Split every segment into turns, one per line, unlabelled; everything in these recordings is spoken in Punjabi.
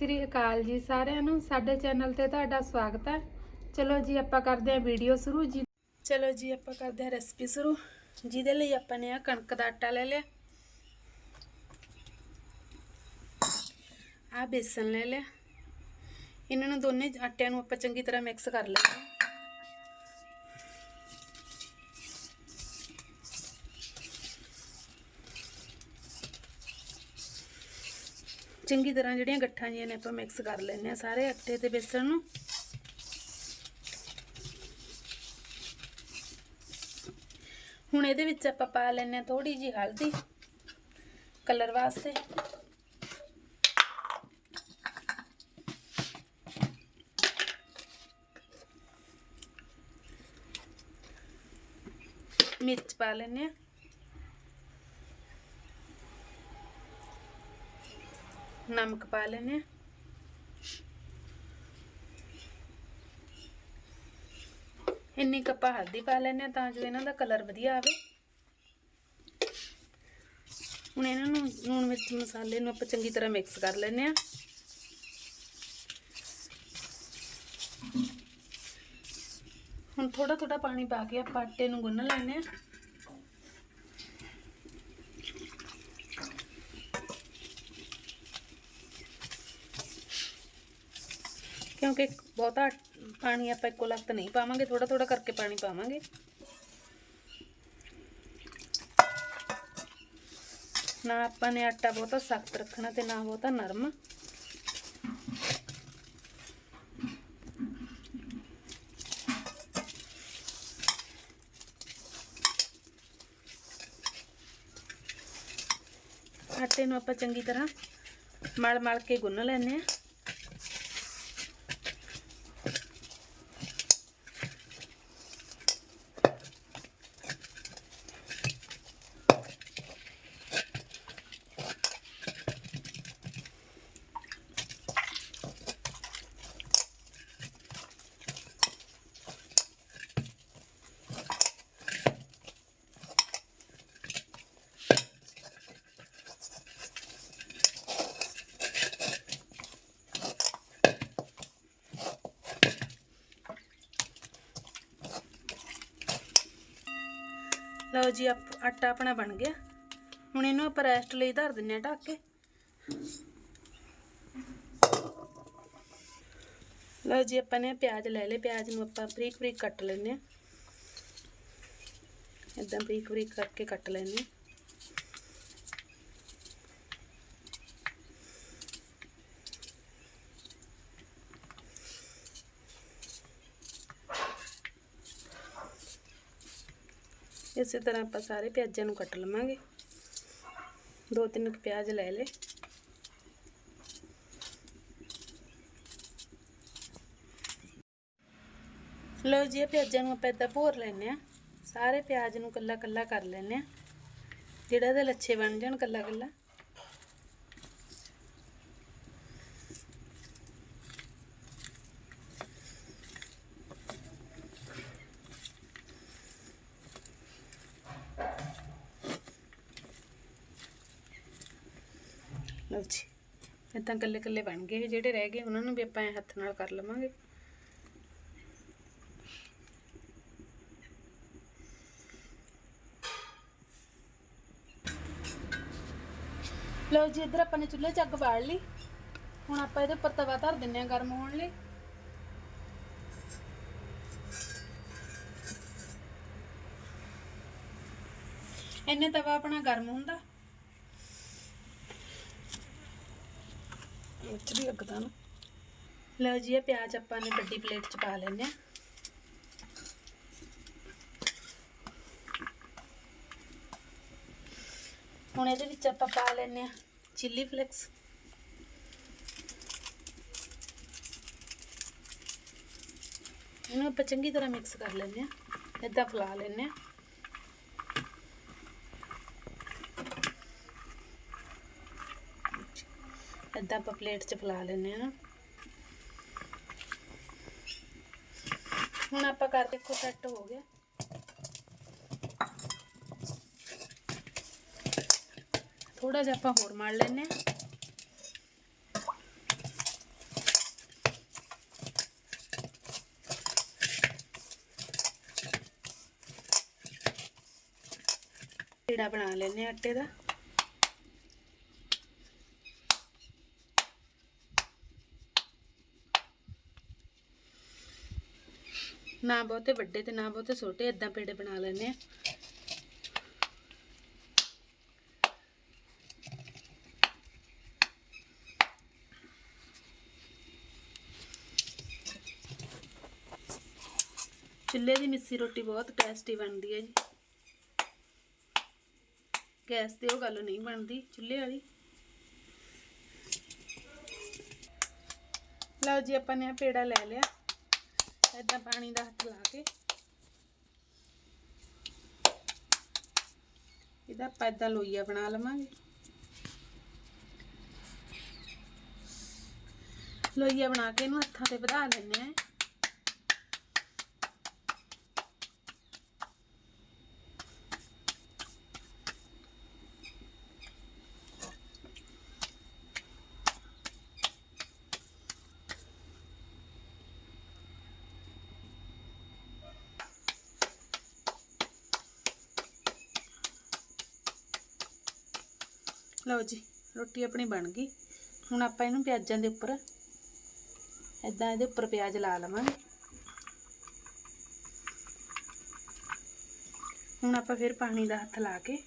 ਸ੍ਰੀ ਅਕਾਲ ਜੀ ਸਾਰਿਆਂ ਨੂੰ। ਸਾਡੇ ਚੈਨਲ ਤੇ ਤੁਹਾਡਾ ਸਵਾਗਤ ਹੈ। ਚਲੋ ਜੀ, ਆਪਾਂ ਕਰਦੇ ਹਾਂ ਵੀਡੀਓ ਸ਼ੁਰੂ। ਜੀ ਚਲੋ ਜੀ, ਆਪਾਂ ਕਰਦੇ ਹਾਂ ਰੈਸਪੀ ਸ਼ੁਰੂ। ਜਿਹਦੇ ਲਈ ਆਪਾਂ ਨੇ ਆ ਕਣਕ ਦਾ ਆਟਾ ਲੈ ਲਿਆ। ਆ ਬੇਸਨ ਲੈ ਲਿਆ। ਇਹਨਾਂ ਨੂੰ ਦੋਨੇ ਆਟਿਆਂ ਨੂੰ ਆਪਾਂ ਚੰਗੀ ਤਰ੍ਹਾਂ ਮਿਕਸ ਕਰ ਲੈਣਾ। ਚੰਗੀ ਤਰ੍ਹਾਂ ਜਿਹੜੀਆਂ ਗੱਠਾਂ ਜੀਆਂ ਨੇ ਆਪਾਂ ਮਿਕਸ ਕਰ ਲੈਣੇ ਆ ਸਾਰੇ ਆਟੇ ਤੇ ਬੇਸਣ ਨੂੰ। ਹੁਣ ਇਹਦੇ ਵਿੱਚ ਆਪਾਂ ਪਾ ਲੈਣੇ ਆ ਥੋੜੀ ਜੀ ਹਲਦੀ ਕਲਰ ਵਾਸਤੇ। ਮਿਰਚ ਪਾ ਲੈਣੇ ਆ ਨਮਕ ਪਾ ਲੈਣੇ ਆ ਇੰਨੀ ਕੱਪਾ ਹਲਦੀ ਪਾ ਲੈਣੇ ਆ ਤਾਂ ਜੋ ਇਹਨਾਂ ਦਾ ਕਲਰ ਵਧੀਆ ਆਵੇ ਹੁਣ ਇਹਨਾਂ ਨੂੰ ਲੂਣ ਮਿਰਚ ਮਸਾਲੇ ਨੂੰ ਆਪਾਂ ਚੰਗੀ ਤਰ੍ਹਾਂ ਮਿਕਸ ਕਰ ਲੈਣੇ ਆ ਹੁਣ ਥੋੜਾ ਥੋੜਾ ਪਾਣੀ ਪਾ ਕੇ ਆਪਾਂ ਆਟੇ ਨੂੰ ਗੁੰਨ ਲੈਣੇ ਆ ਕਿਉਂਕਿ ਬਹੁਤਾ ਪਾਣੀ ਆਪਾਂ ਇੱਕੋ ਲਖਤ ਨਹੀਂ ਪਾਵਾਂਗੇ ਥੋੜਾ ਥੋੜਾ ਕਰਕੇ ਪਾਣੀ ਪਾਵਾਂਗੇ। ਨਾ ਆਪਾਂ ਨੇ ਆਟਾ ਬਹੁਤਾ ਸਖਤ ਰੱਖਣਾ ਤੇ ਨਾ ਬਹੁਤਾ ਨਰਮ। ਆਟੇ ਨੂੰ ਆਪਾਂ ਚੰਗੀ ਤਰ੍ਹਾਂ ਮਲ ਮਲ ਕੇ ਗੁੰਨ ਲੈਣੇ ਆ ਲਓ ਜੀ, ਆਪ- ਆਟਾ ਆਪਣਾ ਬਣ ਗਿਆ। ਹੁਣ ਇਹਨੂੰ ਆਪਾਂ ਰੈਸਟ ਲਈ ਧਰ ਦਿੰਨੇ ਆ ਢੱਕ ਕੇ। ਲਓ ਜੀ, ਆਪਾਂ ਨੇ ਪਿਆਜ਼ ਲੈ ਲਏ। ਪਿਆਜ਼ ਨੂੰ ਆਪਾਂ ਬਰੀਕ ਬਰੀਕ ਕੱਟ ਲੈਨੇ ਆ ਇਦਾਂ ਬਰੀਕ ਬਰੀਕ ਕਰਕੇ ਕੱਟ ਲੈਨੇ ਆ ਇਸੇ ਤਰ੍ਹਾਂ ਆਪਾਂ ਸਾਰੇ ਪਿਆਜ਼ਾਂ ਨੂੰ ਕੱਟ ਲਵਾਂਗੇ। ਦੋ ਤਿੰਨ ਪਿਆਜ਼ ਲੈ ਲਏ। ਲਓ ਜੀ, ਇਹ ਪਿਆਜ਼ਾਂ ਨੂੰ ਆਪਾਂ ਇੱਦਾਂ ਭੋਰ ਲੈਨੇ ਆ ਸਾਰੇ ਪਿਆਜ਼ ਨੂੰ ਕੱਲਾ ਕੱਲਾ ਕਰ ਲੈਨੇ ਆ ਜਿਹੜਾ ਇਹਦੇ ਲੱਛੇ ਬਣ ਜਾਣ ਕੱਲਾ ਕੱਲਾ ਲਓ ਜੀ ਇਦਾਂ ਕੱਲੇ ਕੱਲੇ ਬਣ ਗਏ ਜਿਹੜੇ ਰਹਿ ਗਏ, ਉਹਨਾਂ ਨੂੰ ਵੀ ਆਪਾਂ ਹੱਥ ਨਾਲ ਕਰ ਲਵਾਂਗੇ। ਲਓ ਜੀ, ਇੱਧਰ ਆਪਾਂ ਨੇ ਚੁੱਲ੍ਹੇ 'ਚ ਅੱਗ ਬਾਲ ਲਈ। ਹੁਣ ਆਪਾਂ ਇਹਦੇ ਉੱਪਰ ਤਵਾ ਧਰ ਦਿੰਨੇ ਆ ਗਰਮ ਹੋਣ ਲਈ। ਇੰਨੇ ਤਵਾ ਆਪਣਾ ਗਰਮ ਹੁੰਦਾ। ਉੱਚ ਅੱਗ ਤਾਂ ਨਾ। ਲਓ ਜੀ, ਇਹ ਪਿਆਜ਼ ਆਪਾਂ ਨੇ ਵੱਡੀ ਪਲੇਟ 'ਚ ਪਾ ਲੈਣੇ ਆ ਹੁਣ ਇਹਦੇ ਵਿੱਚ ਆਪਾਂ ਪਾ ਲੈਣੇ ਆ ਚਿੱਲੀ ਫਲੇਕਸ ਇਹਨੂੰ ਆਪਾਂ ਚੰਗੀ ਤਰ੍ਹਾਂ ਮਿਕਸ ਕਰ ਲੈਣੇ ਆ ਇਦਾਂ ਫਲਾ ਲੈਣੇ ਆ ਇਦਾਂ ਆਪਾਂ ਪਲੇਟ 'ਚ ਫਲਾ ਲੈਨੇ ਆ ਹੁਣ ਆਪਾਂ ਕਰ ਦੇਖੋ ਸੈੱਟ ਹੋ ਗਿਆ। ਥੋੜਾ ਜਿਹਾ ਆਪਾਂ ਹੋਰ ਮੜ ਲੈਨੇ ਆ ਢੇੜਾ ਬਣਾ ਲੈਨੇ ਆਟੇ ਦਾ। ਨਾ ਬਹੁਤੇ ਵੱਡੇ ਤੇ ਨਾ ਬਹੁਤੇ ਛੋਟੇ ਇਦਾਂ ਪੇੜੇ ਬਣਾ ਲੈਨੇ ਆ। ਚੁੱਲ੍ਹੇ ਦੀ ਮਿੱਸੀ ਰੋਟੀ ਬਹੁਤ ਟੇਸਟੀ ਬਣਦੀ ਹੈ ਜੀ। ਗੈਸ ਤੇ ਉਹ ਗੱਲ ਨਹੀਂ ਬਣਦੀ, ਚੁੱਲ੍ਹੇ ਵਾਲੀ। ਲਓ ਜੀ, ਆਪਾਂ ਨੇ ਆਹ ਪੇੜਾ ਲੈ ਲਿਆ। ਏਦਾਂ ਪਾਣੀ ਦਾ ਹੱਥ ਲਾ ਕੇ। ਇਹਦਾ ਆਪਾਂ ਏਦਾਂ ਲੋਈਆ ਬਣਾ ਲਵਾਂਗੇ। ਲੋਈਆ ਬਣਾ ਕੇ ਇਹਨੂੰ ਹੱਥਾਂ ਤੇ ਵਧਾ ਲੈਣੇ ਆ। ਲਓ ਜੀ, ਰੋਟੀ ਆਪਣੀ ਬਣ ਗਈ। ਹੁਣ ਆਪਾਂ ਇਹਨੂੰ ਪਿਆਜ਼ਾਂ ਦੇ ਉੱਪਰ ਇਦਾਂ ਇਹਦੇ ਉੱਪਰ ਪਿਆਜ਼ ਲਾ ਲਵਾਂਗੇ। ਹੁਣ ਆਪਾਂ ਫਿਰ ਪਾਣੀ ਦਾ ਹੱਥ ਲਾ ਕੇ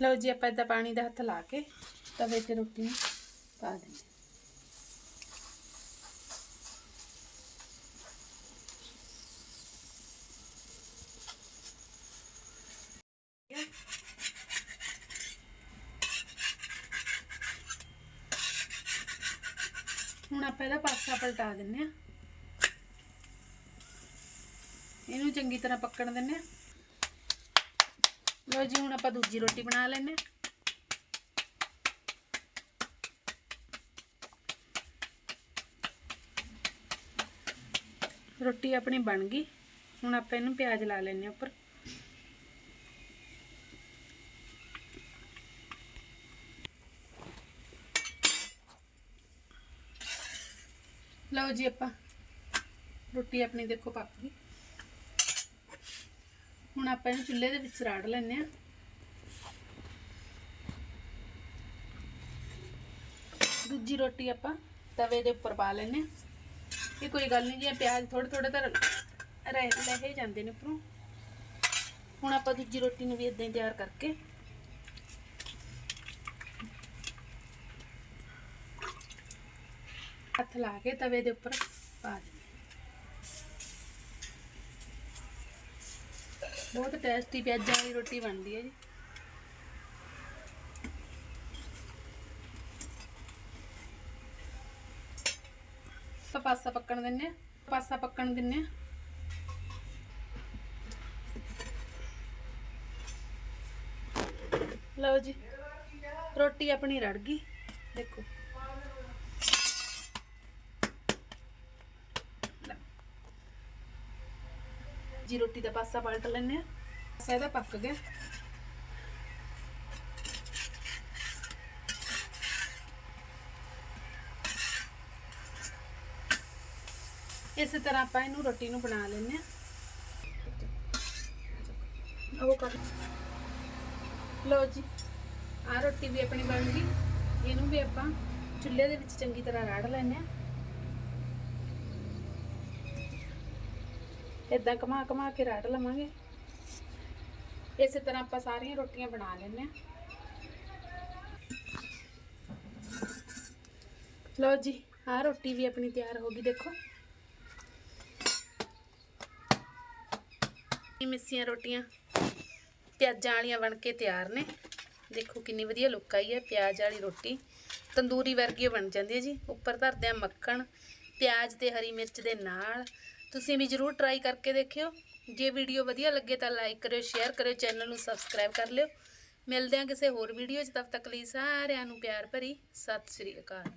ਲਓ ਜੀ, ਆਪਾਂ ਇਦਾਂ ਪਾਣੀ ਦਾ ਹੱਥ ਲਾ ਕੇ ਤਵੇ ਤੇ ਰੋਟੀ ਨੂੰ ਪਾ ਦੇਣੀ ਹੁਣ ਆਪਾਂ ਇਹਦਾ ਪਾਸਾ ਪਲਟਾ ਦਿੰਨੇ ਆ ਇਹਨੂੰ ਚੰਗੀ ਤਰ੍ਹਾਂ ਪੱਕਣ ਦਿੰਨੇ ਆ ਲਓ ਜੀ, ਹੁਣ ਆਪਾਂ ਦੂਜੀ ਰੋਟੀ ਬਣਾ ਲੈਨੇ ਆ ਰੋਟੀ ਆਪਣੀ ਬਣ ਗਈ। ਹੁਣ ਆਪਾਂ ਇਹਨੂੰ ਪਿਆਜ਼ ਲਾ ਲੈਨੇ ਆ ਉੱਪਰ। ਲਓ ਜੀ ਆਪਾਂ, ਰੋਟੀ ਆਪਣੀ ਦੇਖੋ ਪੱਕ ਗਈ। ਹੁਣ ਆਪਾਂ ਇਹਨੂੰ ਚੁੱਲ੍ਹੇ ਦੇ ਵਿੱਚ ਰਾੜ ਲੈਨੇ ਆ ਦੂਜੀ ਰੋਟੀ ਆਪਾਂ ਤਵੇ ਦੇ ਉੱਪਰ ਪਾ ਲੈਨੇ ਆ ਇਹ ਕੋਈ ਗੱਲ ਨਹੀਂ, ਜੀ ਪਿਆਜ਼ ਥੋੜੇ ਥੋੜੇ ਤਾਂ ਰਹਿ, ਲਹੇ ਜਾਂਦੇ ਨੇ ਉੱਪਰੋਂ। ਹੁਣ ਆਪਾਂ ਦੂਜੀ ਰੋਟੀ ਨੂੰ ਵੀ ਇਦਾਂ ਹੀ ਤਿਆਰ ਕਰਕੇ। ਹੱਥ ਲਾ ਕੇ ਤਵੇ ਦੇ ਉੱਪਰ ਪਾ ਦੇ ਬਹੁਤ ਟੇਸਟੀ ਪਿਆਜ਼ਾਂ ਵਾਲੀ ਰੋਟੀ ਬਣਦੀ ਹੈ ਜੀ। ਤਾਂ ਪਾਸਾ ਪੱਕਣ ਦਿੰਨੇ ਆ ਪਾਸਾ ਪੱਕਣ ਦਿੰਨੇ ਆ ਲਓ ਜੀ, ਰੋਟੀ ਆਪਣੀ ਰੜ ਗਈ, ਦੇਖੋ। ਜੀ, ਰੋਟੀ ਦਾ ਪਾਸਾ ਪਲਟ ਲੈਨੇ ਆ ਪਾਸਾ ਇਹਦਾ ਪੱਕ ਗਿਆ। ਇਸੇ ਤਰ੍ਹਾਂ ਆਪਾਂ ਇਹਨੂੰ ਰੋਟੀ ਨੂੰ ਬਣਾ ਲੈਂਦੇ ਆ ਉਹ ਕਰ। ਲਓ ਜੀ ਆ ਰੋਟੀ ਵੀ ਆਪਣੀ ਬਣ ਗਈ। ਇਹਨੂੰ ਵੀ ਆਪਾਂ ਚੁੱਲ੍ਹੇ ਦੇ ਵਿੱਚ ਚੰਗੀ ਤਰ੍ਹਾਂ ਰਾੜ ਲੈਂਦੇ ਆ ਇਦਾਂ ਕਮਾ ਕਮਾ ਕੇ ਰਾੜ ਲਵਾਂਗੇ। ਇਸੇ ਤਰ੍ਹਾਂ ਆਪਾਂ ਸਾਰੀਆਂ ਰੋਟੀਆਂ ਬਣਾ ਲੈਂਦੇ ਆ ਲਓ ਜੀ ਆ ਰੋਟੀ ਵੀ ਆਪਣੀ ਤਿਆਰ ਹੋ ਗਈ, ਦੇਖੋ। ਮਿੱਸੀਆਂ ਰੋਟੀਆਂ? ਪਿਆਜ਼ਾਂ ਵਾਲੀਆਂ ਬਣ ਕੇ ਤਿਆਰ ਨੇ। ਦੇਖੋ ਕਿੰਨੀ ਵਧੀਆ ਲੁੱਕ ਆਈ ਹੈ, ਪਿਆਜ਼ ਵਾਲੀ ਰੋਟੀ। ਤੰਦੂਰੀ ਵਰਗੀ ਬਣ ਜਾਂਦੀ ਹੈ ਜੀ। ਉੱਪਰ ਧਰਦੇ ਆ ਮੱਖਣ, ਪਿਆਜ਼ ਤੇ ਹਰੀ ਮਿਰਚ ਦੇ ਨਾਲ। ਤੁਸੀਂ ਵੀ ਜਰੂਰ ਟਰਾਈ ਕਰਕੇ ਦੇਖਿਓ। ਜੇ ਵੀਡੀਓ ਵਧੀਆ ਲੱਗੇ ਤਾਂ ਲਾਈਕ ਕਰਿਓ ਸ਼ੇਅਰ ਕਰਿਓ ਚੈਨਲ ਨੂੰ ਸਬਸਕ੍ਰਾਈਬ ਕਰ ਲਿਓ। ਮਿਲਦੇ ਹਾਂ ਕਿਸੇ ਹੋਰ ਵੀਡੀਓ 'ਚ। ਤਦ ਤੱਕ ਲਈ ਸਾਰਿਆਂ ਨੂੰ ਪਿਆਰ ਭਰੀ। ਸਤਿ ਸ਼੍ਰੀ ਅਕਾਲ।